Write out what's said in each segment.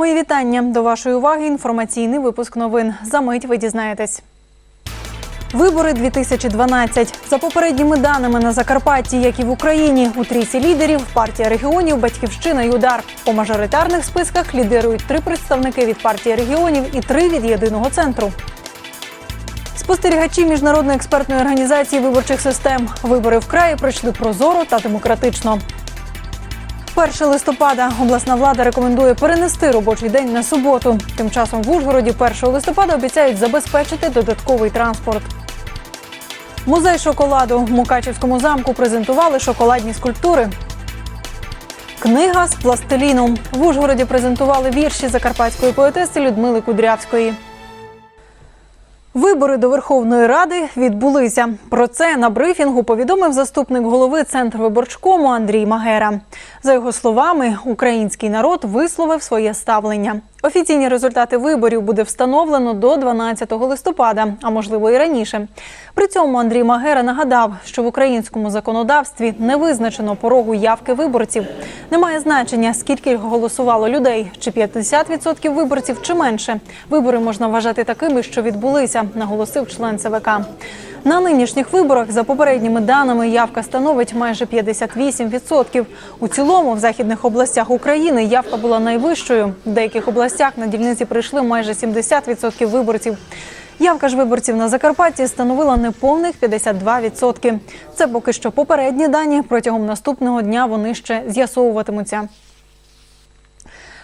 Мої вітання до вашої уваги. Інформаційний випуск новин. За мить ви дізнаєтесь. Вибори 2012. За попередніми даними на Закарпатті, як і в Україні, у трійці лідерів партія регіонів, батьківщина і удар. По мажоритарних списках лідирують три представники від партії регіонів і три від єдиного центру. Спостерігачі міжнародної експертної організації виборчих систем. Вибори в краї пройшли прозоро та демократично. 1 листопада обласна влада рекомендує перенести робочий день на суботу. Тим часом в Ужгороді 1 листопада обіцяють забезпечити додатковий транспорт. Музей шоколаду в Мукачівському замку презентували шоколадні скульптури. Книга з пластиліну. В Ужгороді презентували вірші закарпатської поетеси Людмили Кудрявської. Вибори до Верховної Ради відбулися. Про це на брифінгу повідомив заступник голови Центрвиборчкому Андрій Магера. За його словами, український народ висловив своє ставлення. Офіційні результати виборів буде встановлено до 12 листопада, а можливо і раніше. При цьому Андрій Магера нагадав, що в українському законодавстві не визначено порогу явки виборців. Немає значення, скільки голосувало людей, чи 50% виборців, чи менше. Вибори можна вважати такими, що відбулися, наголосив член ЦВК. На нинішніх виборах, за попередніми даними, явка становить майже 58%. У цілому, в західних областях України явка була найвищою. В деяких областях на дільниці прийшли майже 70% виборців. Явка ж виборців на Закарпатті становила неповних 52%. Це поки що попередні дані. Протягом наступного дня вони ще з'ясовуватимуться.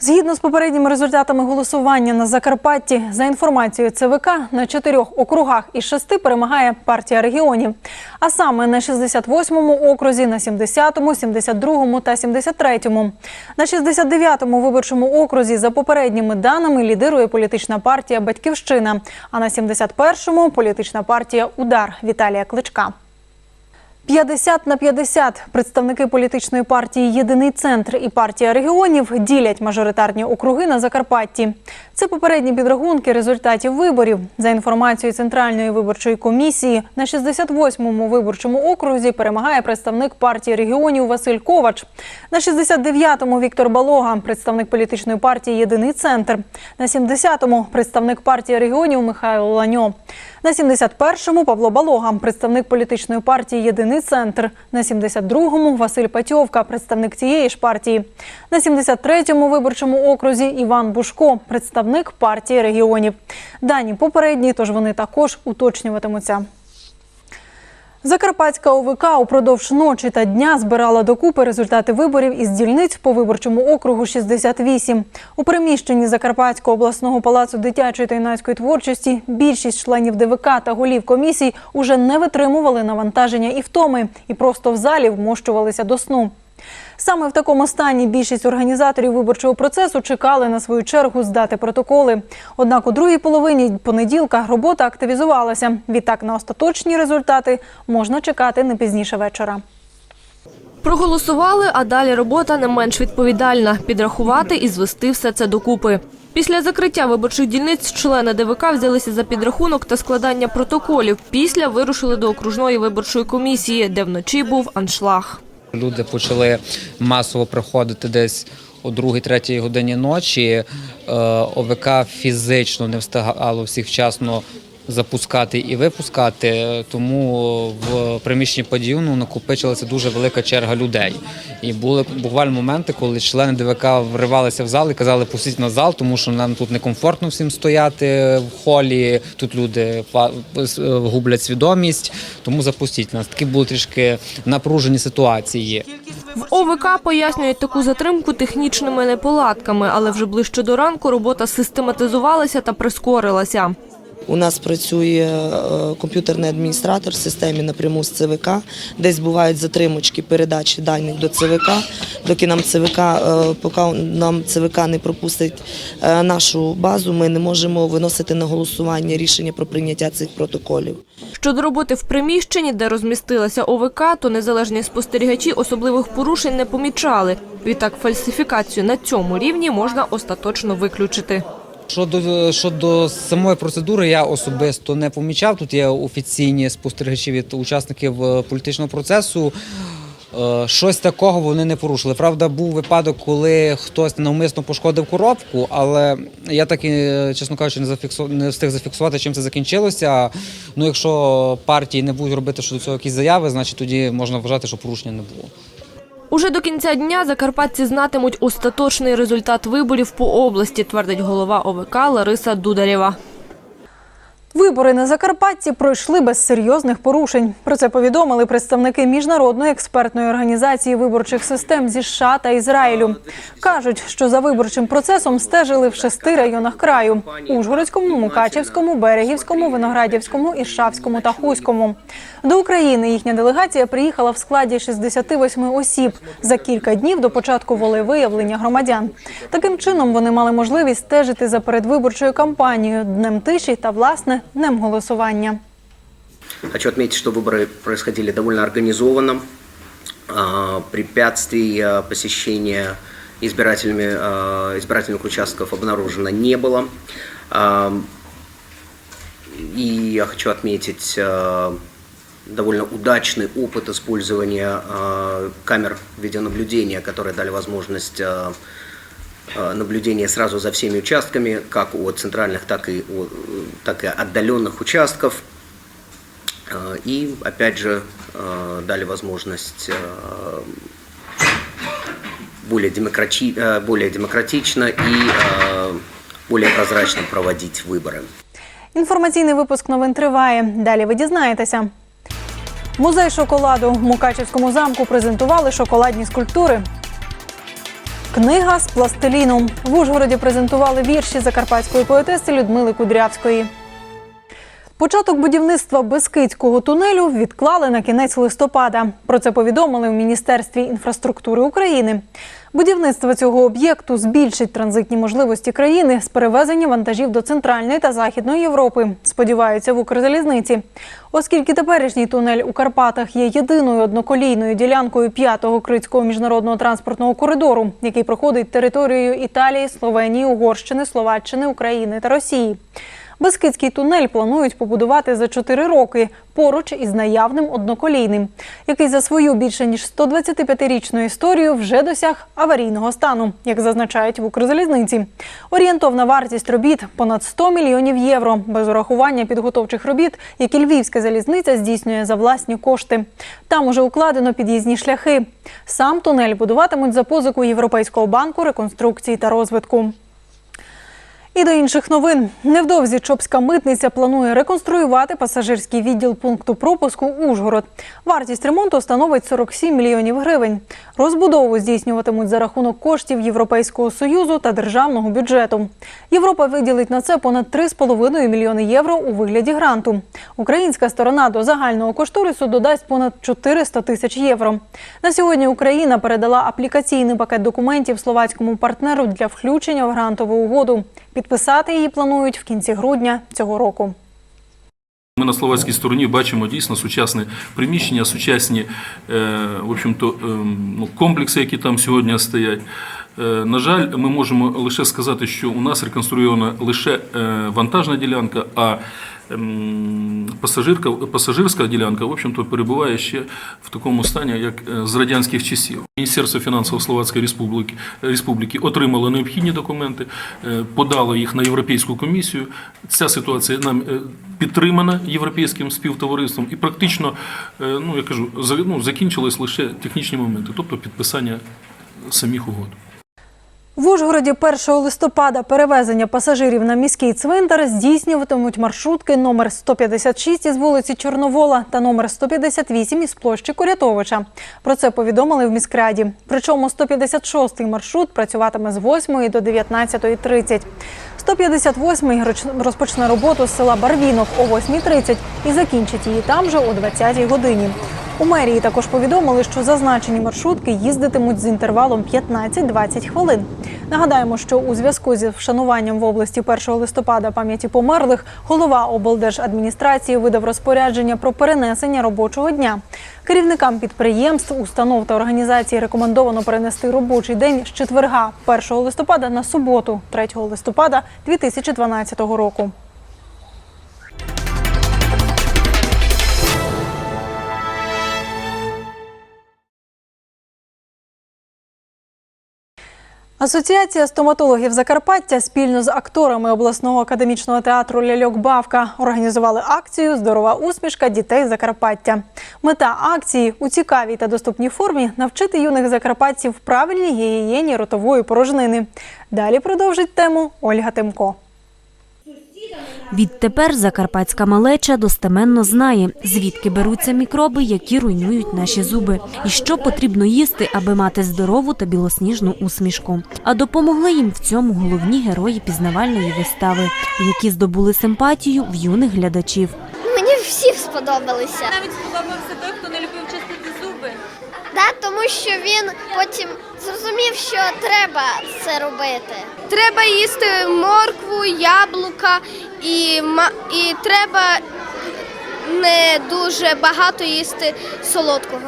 Згідно з попередніми результатами голосування на Закарпатті, за інформацією ЦВК, на чотирьох округах із шести перемагає партія регіонів. А саме на 68-му окрузі, на 70-му, 72-му та 73-му. На 69-му виборчому окрузі за попередніми даними лідирує політична партія Батьківщина. А на 71-му – політична партія Удар Віталія Кличка. 50 на 50 представники політичної партії Єдиний центр і партія регіонів ділять мажоритарні округи на Закарпатті. Це попередні підрахунки результатів виборів. За інформацією Центральної виборчої комісії, на 68-му виборчому окрузі перемагає представник партії регіонів Василь Ковач. На 69-му Віктор Балога, представник політичної партії Єдиний центр. На 70-му представник партії регіонів Михайло Ланьо. На 71-му Павло Балога, представник політичної партії Єдиний центр. На 72-му Василь Патьовка, представник цієї ж партії. На 73-му виборчому окрузі Іван Бушко, представник партії регіонів. Дані попередні, тож вони також уточнюватимуться. Закарпатська ОВК упродовж ночі та дня збирала докупи результати виборів із дільниць по виборчому округу 68. У приміщенні Закарпатського обласного палацу дитячої та юнацької творчості більшість членів ДВК та голів комісій уже не витримували навантаження і втоми, і просто в залі вмощувалися до сну. Саме в такому стані більшість організаторів виборчого процесу чекали на свою чергу здати протоколи. Однак у другій половині понеділка робота активізувалася. Відтак на остаточні результати можна чекати не пізніше вечора. Проголосували, а далі робота не менш відповідальна – підрахувати і звести все це докупи. Після закриття виборчих дільниць члени ДВК взялися за підрахунок та складання протоколів. Після вирушили до окружної виборчої комісії, де вночі був аншлаг. Люди почали масово приходити десь о 2-3 годині ночі. Е, ОВК фізично не встигало всіх вчасно запускати і випускати, тому в приміщенні подіюну накопичилася дуже велика черга людей. І були буквально моменти, коли члени ДВК вривалися в зал і казали, пустіть на зал, тому що нам тут некомфортно всім стояти в холі. Тут люди гублять свідомість, тому запустіть нас. Такі були трішки напружені ситуації. В ОВК пояснюють таку затримку технічними неполадками, але вже ближче до ранку робота систематизувалася та прискорилася. У нас працює е, комп'ютерний адміністратор в системі напряму з ЦВК. Десь бувають затримочки передачі даних до ЦВК. Доки нам ЦВК, е, поки нам ЦВК не пропустить е, нашу базу, ми не можемо виносити на голосування рішення про прийняття цих протоколів. Щодо роботи в приміщенні, де розмістилася ОВК, то незалежні спостерігачі особливих порушень не помічали. Відтак фальсифікацію на цьому рівні можна остаточно виключити. Щодо щодо самої процедури, я особисто не помічав. Тут є офіційні спостерігачі від учасників е, політичного процесу. Е, Щось такого вони не порушили. Правда, був випадок, коли хтось навмисно пошкодив коробку, але я так чесно кажучи, не, зафіксу... не встиг зафіксувати, чим це закінчилося. Ну, якщо партії не будуть робити щодо цього якісь заяви, значить тоді можна вважати, що порушення не було. Уже до кінця дня закарпатці знатимуть остаточний результат виборів по області, твердить голова ОВК Лариса Дударєва. Вибори на Закарпатті пройшли без серйозних порушень. Про це повідомили представники міжнародної експертної організації виборчих систем зі США та Ізраїлю. кажуть, що за виборчим процесом стежили в шести районах краю: Ужгородському, Мукачевському, Берегівському, Виноградівському, Іршавському та Хуському. До України їхня делегація приїхала в складі 68 осіб за кілька днів до початку волевиявлення громадян. Таким чином вони мали можливість стежити за передвиборчою кампанією, днем тиші та власне днем голосування. Хочу отметить, что выборы происходили довольно организованно. А, Препятствий а, посещения избирателями а, избирательных участков обнаружено не было. А, И я хочу отметить а, довольно удачный опыт использования а, камер видеонаблюдения, которые дали возможность а, а, наблюдения сразу за всеми участками, как от центральных, так и, о- так и отдаленных участков. А, И опять же а, дали возможность а, более, демократи- э, более демократично и а, более прозрачно проводить выборы. Інформаційний випуск новин триває. Далі ви дізнаєтеся. Музей шоколаду в Мукачівському замку презентували шоколадні скульптури. Книга з пластиліном В Ужгороді презентували вірші закарпатської поетеси Людмили Кудрявської. Початок будівництва Бескидського тунелю відклали на кінець листопада. Про це повідомили в Міністерстві інфраструктури України. Будівництво цього об'єкту збільшить транзитні можливості країни з перевезення вантажів до Центральної та Західної Європи, сподіваються в Укрзалізниці. Оскільки теперішній тунель у Карпатах є єдиною одноколійною ділянкою п'ятого Крицького міжнародного транспортного коридору, який проходить територією Італії, Словенії, Угорщини, Словаччини, України та Росії. Бескидський тунель планують побудувати за 4 роки поруч із наявним одноколійним, який за свою більше ніж 125-річну історію вже досяг аварійного стану, як зазначають в Укрзалізниці. Орієнтовна вартість робіт понад 100 мільйонів євро без урахування підготовчих робіт, які Львівська залізниця здійснює за власні кошти. Там уже укладено під'їзні шляхи. Сам тунель будуватимуть за позику Європейського банку реконструкції та розвитку. І до інших новин невдовзі Чопська митниця планує реконструювати пасажирський відділ пункту пропуску Ужгород. Вартість ремонту становить 47 мільйонів гривень. Розбудову здійснюватимуть за рахунок коштів Європейського союзу та державного бюджету. Європа виділить на це понад 3,5 мільйони євро у вигляді гранту. Українська сторона до загального кошторису додасть понад 400 тисяч євро. На сьогодні Україна передала аплікаційний пакет документів словацькому партнеру для включення в грантову угоду. Підписати її планують в кінці грудня цього року. Ми на словацькій стороні бачимо дійсно сучасне приміщення, сучасні е, в общем-то, ем, ну, комплекси, які там сьогодні стоять. Е, На жаль, ми можемо лише сказати, що у нас реконструйована лише е, вантажна ділянка, а пасажирка, пасажирська ділянка, в общем-то, перебуває ще в такому стані, як з радянських часів. Міністерство фінансів Словацької Республіки, Республіки отримало необхідні документи, е, подало їх на Європейську комісію. Ця ситуація нам е, підтримана європейським співтовариством і практично, е, ну я кажу, ну, закінчились лише технічні моменти, тобто підписання самих угод. В Ужгороді 1 листопада перевезення пасажирів на міський цвинтар здійснюватимуть маршрутки номер 156 із вулиці Чорновола та номер 158 із площі Курятовича. Про це повідомили в міськраді. Причому 156-й маршрут працюватиме з 8 до 19.30. 158-й роч- розпочне роботу з села Барвінок о 8.30 і закінчить її там же о 20-й годині. У мерії також повідомили, що зазначені маршрутки їздитимуть з інтервалом 15-20 хвилин. Нагадаємо, що у зв'язку зі вшануванням в області 1 листопада пам'яті померлих голова облдержадміністрації видав розпорядження про перенесення робочого дня. Керівникам підприємств, установ та організацій рекомендовано перенести робочий день з четверга 1 листопада на суботу 3 листопада 2012 року. Асоціація стоматологів Закарпаття спільно з акторами обласного академічного театру Ляльок Бавка організували акцію Здорова усмішка дітей Закарпаття. Мета акції у цікавій та доступній формі навчити юних закарпатців правильній гігієні ротової порожнини. Далі продовжить тему Ольга Тимко. Відтепер закарпатська малеча достеменно знає, звідки беруться мікроби, які руйнують наші зуби, і що потрібно їсти, аби мати здорову та білосніжну усмішку. А допомогли їм в цьому головні герої пізнавальної вистави, які здобули симпатію в юних глядачів. Мені всі сподобалися. Навіть сподобався той, хто не любив чистити зуби. Да, тому що він потім зрозумів, що треба це робити. Треба їсти моркву, яблука і, ма- і треба не дуже багато їсти солодкого.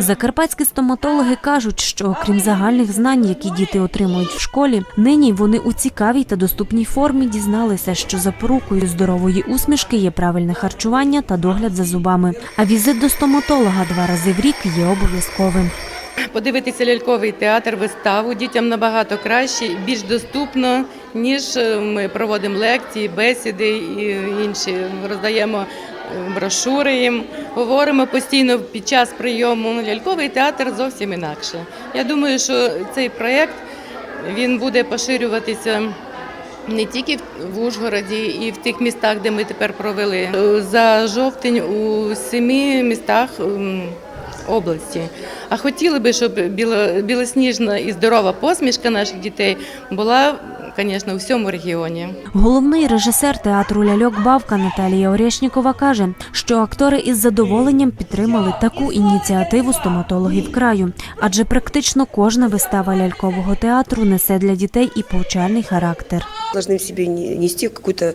Закарпатські стоматологи кажуть, що окрім загальних знань, які діти отримують в школі, нині вони у цікавій та доступній формі дізналися, що запорукою здорової усмішки є правильне харчування та догляд за зубами. А візит до стоматолога два рази в рік є обов'язковим. Подивитися ляльковий театр, виставу дітям набагато краще, більш доступно, ніж е, ми проводимо лекції, бесіди і інші. Роздаємо е, брошури їм, говоримо постійно під час прийому. Ляльковий театр зовсім інакше. Я думаю, що цей проєкт він буде поширюватися. Не тільки в- Ужгороді і в тих містах, де ми тепер провели Е, за жовтень у семи містах області. А хотіли би, щоб біло- білосніжна і здорова посмішка наших дітей була, звісно, у всьому регіоні. Головний режисер театру Ляльок Бавка Наталія Орешнікова каже, що актори із задоволенням підтримали таку ініціативу стоматологів краю, адже практично кожна вистава лялькового театру несе для дітей і повчальний характер. должны в себе не- нести какую-то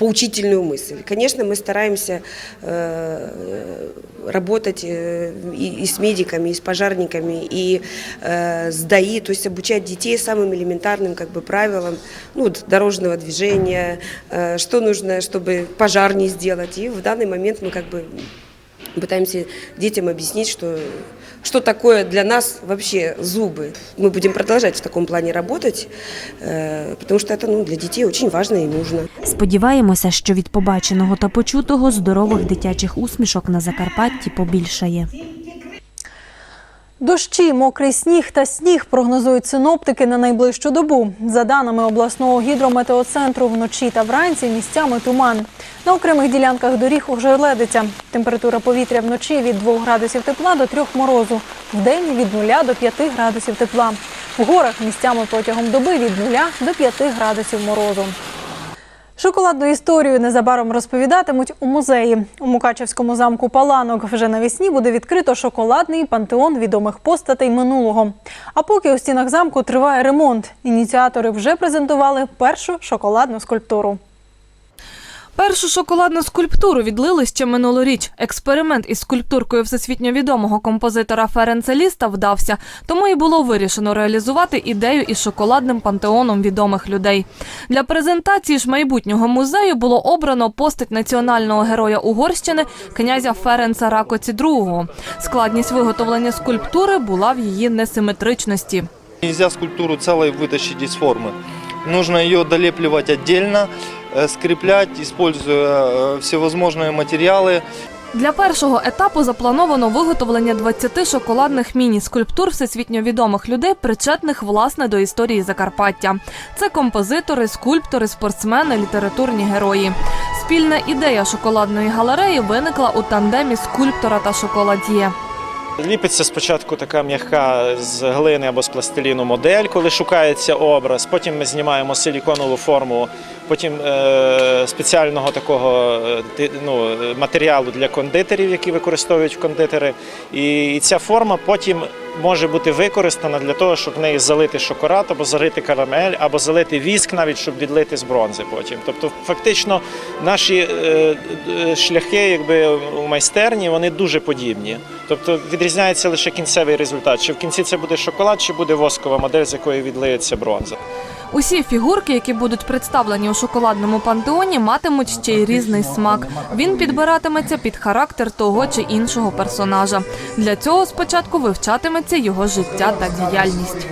поучительную мысль. Конечно, мы стараемся э, работать э, и, и с медиками, и с пожарниками, и э, с ДАИ, то есть обучать детей самым элементарным как бы, правилам ну, вот дорожного движения, э, что нужно, чтобы пожар не сделать. И в данный момент мы как бы пытаемся детям объяснить, что, что такое для нас вообще зубы. Мы будем продолжать в таком плане работать, э, потому что это ну, для детей очень важно и нужно. Сподіваємося, що від побаченого та почутого здорових дитячих усмішок на Закарпатті побільшає. Дощі, мокрий сніг та сніг прогнозують синоптики на найближчу добу. За даними обласного гідрометеоцентру, вночі та вранці місцями туман. На окремих ділянках доріг ожеледиться. Температура повітря вночі від 2 градусів тепла до 3 морозу. Вдень від 0 до 5 градусів тепла. В горах місцями протягом доби від 0 до 5 градусів морозу. Шоколадну історію незабаром розповідатимуть у музеї. У Мукачевському замку Паланок вже навесні буде відкрито шоколадний пантеон відомих постатей минулого. А поки у стінах замку триває ремонт, ініціатори вже презентували першу шоколадну скульптуру. Першу шоколадну скульптуру відлили ще минулоріч. Експеримент із скульптуркою всесвітньо відомого композитора Ференца Ліста вдався, тому і було вирішено реалізувати ідею із шоколадним пантеоном відомих людей. Для презентації ж майбутнього музею було обрано постать національного героя Угорщини князя Ференца Ракоці II. Складність виготовлення скульптури була в її несиметричності. Нельзя скульптуру целой вытащить из формы. Нужно ее долепливать отдельно, э, скреплять, используя э, всевозможные материалы. Для першого етапу заплановано виготовлення 20 шоколадних міні-скульптур всесвітньо відомих людей, причетних власне до історії Закарпаття. Це композитори, скульптори, спортсмени, літературні герої. Спільна ідея шоколадної галереї виникла у тандемі скульптора та шоколад'є. Ліпиться спочатку така м'яка з глини або з пластиліну модель, коли шукається образ. Потім ми знімаємо силіконову форму, потім е, спеціального такого е, ну, матеріалу для кондитерів, які використовують кондитери. І ця форма потім може бути використана для того, щоб в неї залити шоколад, або залити карамель, або залити віск, навіть щоб відлити з бронзи потім. Тобто, фактично, наші е, е, шляхи, якби у майстерні, вони дуже подібні. Тобто відрізняється лише кінцевий результат. Чи в кінці це буде шоколад, чи буде воскова модель, з якої відлиється бронза. Усі фігурки, які будуть представлені у шоколадному пантеоні, матимуть ще й різний смак. Він підбиратиметься під характер того чи іншого персонажа. Для цього спочатку вивчатиметься його життя та діяльність.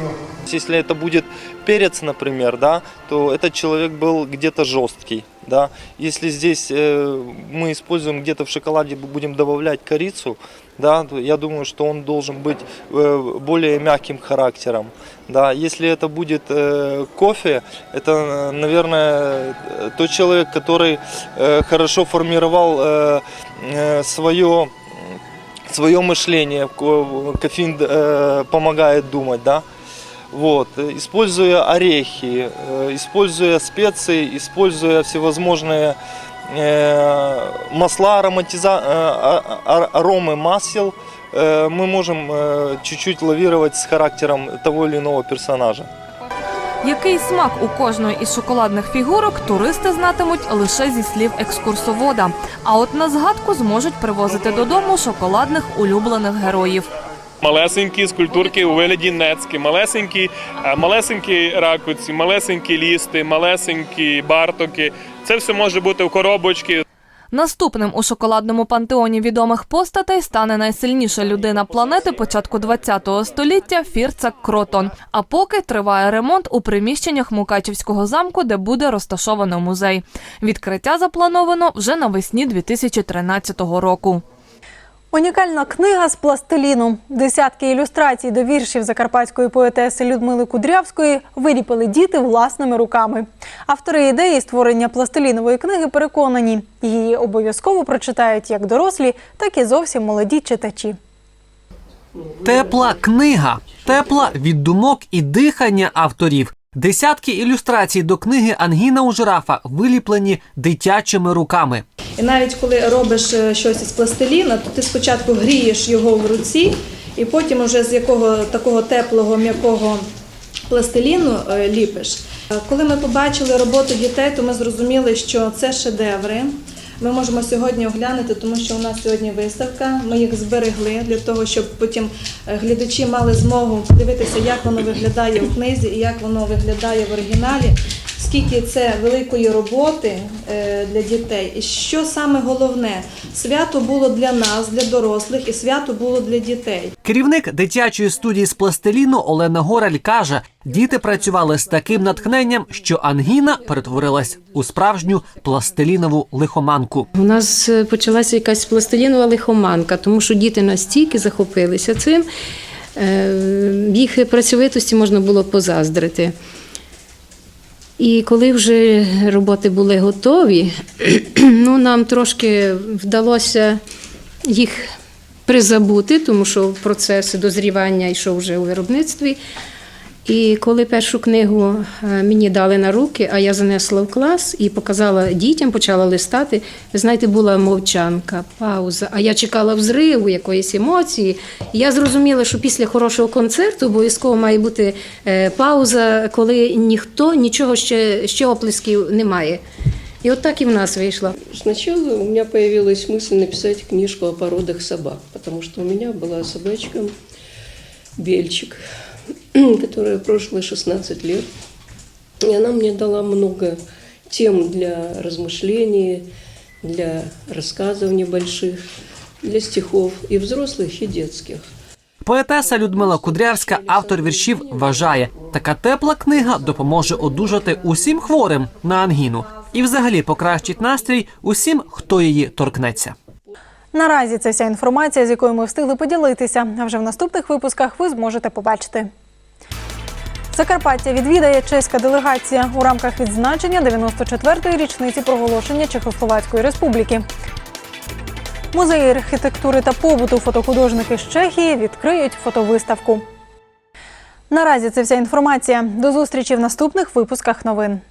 Если это будет перец, например, да, то этот человек был где-то жесткий. Да. Если здесь э, мы используем где-то в шоколаде, будем добавлять корицу, да, то я думаю, что он должен быть э, более мягким характером. Да. Если это будет э, кофе, это, э, наверное, э, тот человек, который э, хорошо формировал э, э, свое свое мышление, ко- кофеин э, помогает думать, да. Вот, э, используя орехи, э, используя специи, используя всевозможные э, масла, ароматиза... э, а- а- аромы масел, э, мы можем э, чуть-чуть лавировать с характером того или иного персонажа. Який смак у кожної із шоколадних фігурок туристи знатимуть лише зі слів екскурсовода. А от на згадку зможуть привозити додому шоколадних улюблених героїв. малесенькі скульптурки у вигляді нецьки, малесенькі, е, малесенькі ракуці, малесенькі лісти, малесенькі бартоки. Це все може бути в коробочці. Наступним у шоколадному пантеоні відомих постатей стане найсильніша людина планети початку ХХ століття Фірцак Кротон. А поки триває ремонт у приміщеннях Мукачівського замку, де буде розташовано музей. Відкриття заплановано вже навесні 2013 року. Унікальна книга з пластиліну. Десятки ілюстрацій до віршів закарпатської поетеси Людмили Кудрявської виліпили діти власними руками. Автори ідеї створення пластилінової книги переконані, її обов'язково прочитають як дорослі, так і зовсім молоді читачі. Тепла книга, тепла від думок і дихання авторів. Десятки ілюстрацій до книги Ангіна у жирафа виліплені дитячими руками. І навіть коли робиш е, щось із пластиліна, то ти спочатку грієш його в руці, і потім вже з якого такого теплого, м'якого пластиліну е, ліпиш. Е, Коли ми побачили роботу дітей, то ми зрозуміли, що це шедеври. Ми можемо сьогодні оглянути, тому що у нас сьогодні виставка. Ми їх зберегли для того, щоб потім глядачі мали змогу подивитися, як воно виглядає у книзі і як воно виглядає в оригіналі. Скільки це великої роботи е, для дітей, і що саме головне, свято було для нас, для дорослих, і свято було для дітей. Керівник дитячої студії з пластиліну Олена Гораль каже: діти працювали з таким натхненням, що ангіна перетворилась у справжню пластилінову лихоманку. У нас е, почалася якась пластилінова лихоманка, тому що діти настільки захопилися цим, е, їх працьовитості можна було позаздрити. І коли вже роботи були готові, ну, нам трошки вдалося їх призабути, тому що процес дозрівання йшов вже у виробництві. І коли першу книгу е, мені дали на руки, а я занесла в клас і показала дітям, почала листати. Ви знаєте, була мовчанка, пауза. А я чекала взриву, якоїсь емоції. І я зрозуміла, що після хорошого концерту обов'язково має бути е, пауза, коли ніхто нічого ще, ще оплесків немає. І от так і в нас вийшло. Сначала у меня появилась мысль написать книжку о породах собак, потому что у меня была собачка Бельчик, которая прожила 16 лет. И она мне дала много тем для размышлений, для рассказов небольших, для стихов и взрослых, и детских. Поетеса Людмила Кудрявська, автор віршів, вважає, така тепла книга допоможе одужати усім хворим на ангіну і взагалі покращить настрій усім, хто її торкнеться. Наразі це вся інформація, з якою ми встигли поділитися. А вже в наступних випусках ви зможете побачити. Закарпаття відвідає чеська делегація у рамках відзначення 94-ї річниці проголошення Чехословацької республіки. Музеї архітектури та побуту фотохудожники з Чехії відкриють фотовиставку. Наразі це вся інформація. До зустрічі в наступних випусках новин.